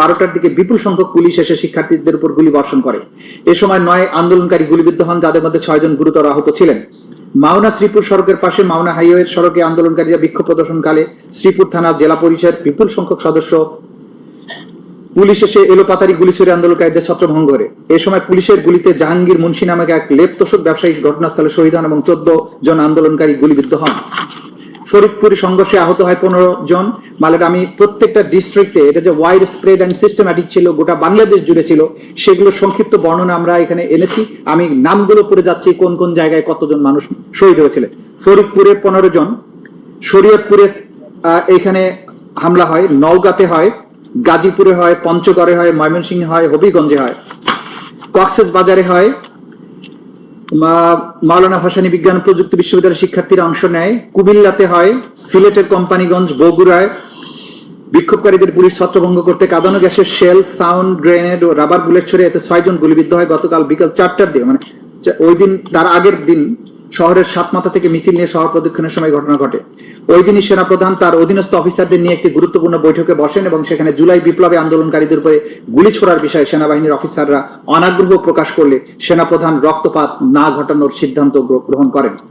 বারোটার দিকে বিপুল সংখ্যক পুলিশ এসে শিক্ষার্থীদের উপর গুলি বর্ষণ করে। এ সময় নয় আন্দোলনকারী গুলিবিদ্ধ হন, যাদের মধ্যে ছয়জন গুরুতর আহত ছিলেন। মাওনা শ্রীপুর সড়কের পাশে মাওনা হাইওয়ের সড়কে আন্দোলনকারীরা বিক্ষোভ প্রদর্শনকালে শ্রীপুর থানা জেলা পরিষদ বিপুল সংখ্যক সদস্য পুলিশ এসে এলোপাতারি গুলি ছুড়ে আন্দোলনকারীদের ছত্রভঙ্গ করে। এ সময় পুলিশের গুলিতে জাহাঙ্গীর মুন্সি নামক এক লেপতোষক ব্যবসায়ী ঘটনাস্থলে শহীদ হন এবং চোদ্দ জন আন্দোলনকারী গুলিবিদ্ধ হন। ফরিদপুরে সংঘর্ষে আহত হয় পনেরো জন। মানে আমি প্রত্যেকটা ডিস্ট্রিক্টে এটা যে ওয়াইড স্প্রেড অ্যান্ড সিস্টেম্যাটিক ছিল, গোটা বাংলাদেশ জুড়ে ছিল সেগুলো সংক্ষিপ্ত বর্ণনা আমরা এখানে এনেছি। আমি নামগুলো পড়ে যাচ্ছি, কোন কোন জায়গায় কতজন মানুষ শহীদ হয়েছিলেন। ফরিদপুরে পনেরো জন, শরীয়তপুরে এখানে হামলা হয়, নওগাঁতে হয়, গাজীপুরে হয়, পঞ্চগড়ে হয়, ময়মনসিংহে হয়, হবিগঞ্জে হয়। কক্সেস বাজারে হয় মাওলানা ভাসানী বিজ্ঞান প্রযুক্তি বিশ্ববিদ্যালয়ের শিক্ষার্থীরা অংশ নেয়। কুমিল্লাতে হয়, সিলেটের কোম্পানিগঞ্জ, বগুড়ায়। বিক্ষোভকারীদের পুলিশ ছত্রভঙ্গ করতে কাঁদানো গ্যাসের শেল, সাউন্ড গ্রেনেড ও রাবার বুলেট ছড়ে এতে ছয়জন গুলিবিদ্ধ হয়। গতকাল বিকাল চারটার দিকে মানে ওই দিন, তার আগের দিন শহরের সাতমাথা থেকে মিছিল নিয়ে শহর প্রদক্ষিণের সময় ঘটনা ঘটে। ওই দিনই সেনাপ্রধান তার অধীনস্থ অফিসারদের নিয়ে একটি গুরুত্বপূর্ণ বৈঠকে বসেন এবং সেখানে জুলাই বিপ্লবে আন্দোলনকারীদের উপরে গুলি ছোড়ার বিষয়ে সেনাবাহিনীর অফিসাররা অনাগ্রহ প্রকাশ করলে সেনাপ্রধান রক্তপাত না ঘটানোর সিদ্ধান্ত গ্রহণ করেন।